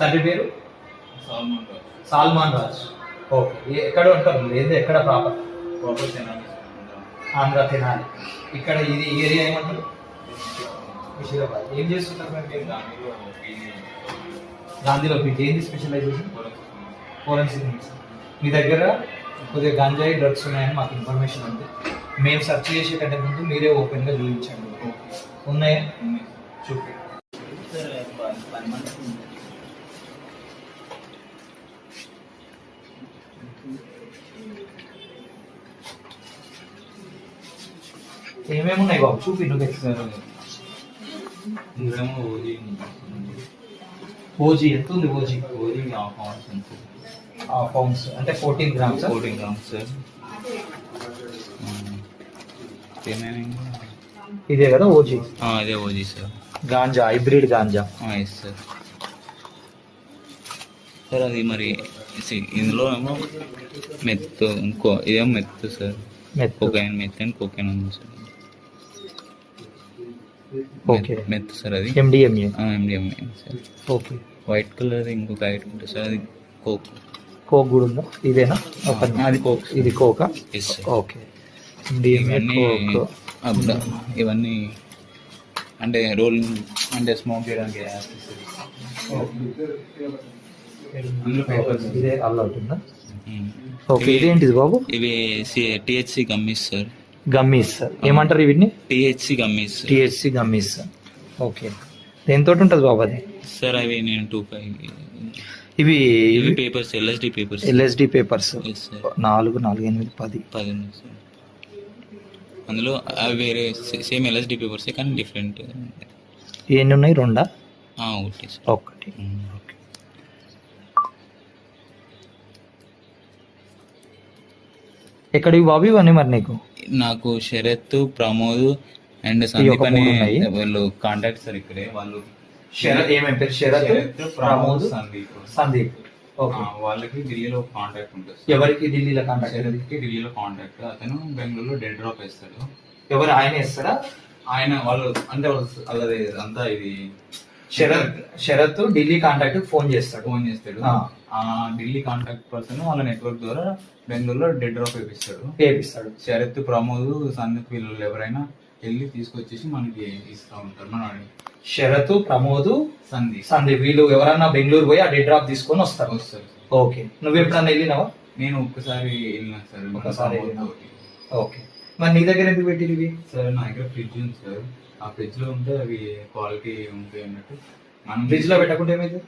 తండ్రి పేరు? సాల్మన్ రాజ్. సాల్మాన్ రాజ్. ఓకే. ఎక్కడ ఉంటారు? మీరు ఏంది ఎక్కడ ప్రాపర్? ప్రాపర్ తెనాలి. ఆంధ్ర తినాలి. ఇక్కడ ఇది ఏరియా ఏమంటారు? ముషీరాబాద్ ఏం దానిలో పీజీ. గాంధీలో పీజీ. ఏంది స్పెషలైజేషన్? ఫోరెన్సిక్ మీ దగ్గర కొద్దిగా గంజాయి డ్రగ్స్ ఉన్నాయని మాకు ఇన్ఫర్మేషన్ ఉంది. మేము సెర్చ్ చేసే కంటే ముందు మీరే ఓపెన్గా చూపించండి. ఉన్నాయా. చూపి. ఏమేమి ఉన్నాయి బాబు? చూపి నువ్వు ఇదేమో ఓజీ ఓజీ ఎంత ఉంది ఓజీ? ఓజీ హాఫ్ అవర్స్ ఉంది పౌండ్స్. అంటే ఫోర్టీన్ గ్రామ్స్? Fourteen grams. ఏమేమి? ఇదే కదా ఓజీ? అదే OG sir. Ganja hybrid ganja. Yes sir. Sir అది మరి ఇందులో ఏమో మెత్తు ఇంకో ఇదేమో meth sir? Meth. Cocaine meth and cocaine ఉంది sir. Okay. Meth- meth sir అది. MDMA MDMA sir. Okay. White colour ఇంకొక ఐటమ్ ఉంటుంది సార్ అది కోక్. కోక్ కూడా ఉందా? ఇదేనా? అది కోక్ ఇది కోకా? ఓకే. ఇవన్నీ అంటే రోల్ అంటే స్మోక్ చేయడానికి. ఇదే అల్ల అవుతుందా. ఓకే ఇదేంటిది బాబు? ఇవి టిహెచ్సి గమ్మీస్ సార్. గమ్మీస్ ఏమంటారు వీటిని THC gummies THC gummies okay దేంతో ఉంటుంది బాబు అది? సార్ అవి నేను టూ ఫైవ్ ఇవి ఇవి papers LSD papers. LSD papers. Sir. నాలుగు నాలుగు ఎనిమిది పది. పది సార్. అందులో అవి వేరే సేమ్ ఎల్ఎస్డి పేపర్సే కానీ డిఫరెంట్. ఎన్ని ఉన్నాయి? రెండా? ఒకటి సార్. మ్మ్. ఓకే ఎక్కడివి బాబు? ఇవన్నీ మరి నీకు? నాకు శరత్ ప్రమోద్ అండ్ సందీప్ అని. వాళ్ళు కాంటాక్ట్ సార్ ఇక్కడే. వాళ్ళు శరత్ ఏమేం పేరు? శరత్ ప్రమోద్ సందీప్. సందీప్. వాళ్ళకి ఢిల్లీలో కాంటాక్ట్ ఉంటుంది. ఎవరికి ఢిల్లీలో కాంటాక్ట్ శరత్కి ఢిల్లీలో కాంటాక్ట్ అతను బెంగళూరులో డెడ్ డ్రాప్ వేస్తాడు. ఎవరు? ఆయన ఇస్తారా ఆయన వాళ్ళు అంటే వాళ్ళది అంతా ఇది శరత్ శరత్ ఢిల్లీ కాంటాక్ట్ ఫోన్ చేస్తాడు. ఫోన్ చేస్తాడు. ఆ. ఢిల్లీ కాంటాక్ట్ పర్సన్ వాళ్ళ నెట్వర్క్ ద్వారా బెంగళూరులో డెడ్ డ్రాప్ వేపిస్తాడు. చేపిస్తాడు శరత్ ప్రమోద్ సందీప్ వీళ్ళు ఎవరైనా వెళ్ళి తీసుకొచ్చేసి మనకి ఇస్తా ఉంటారు మన శరత్ ప్రమోద్ సందీప్. సందీప్. వీళ్ళు ఎవరన్నా బెంగళూరు పోయి ఆ డే డ్రాప్ తీసుకొని వస్తారు. వస్తారు. ఓకే. నువ్వు ఎప్పుడన్నా వెళ్ళినావా? నేను ఒక్కసారి వెళ్ళినా సార్. తోటి. ఓకే. మరి నీ దగ్గర ఎందుకు పెట్టిరు ఇవి సార్ నా దగ్గర ఫ్రిడ్జ్ ఉంది సార్. ఆ ఫ్రిడ్జ్లో ఉంటే అవి క్వాలిటీ ఉంటాయి అన్నట్టు. మనం ఫ్రిడ్జ్లో పెట్టకుంటే ఏమైంది?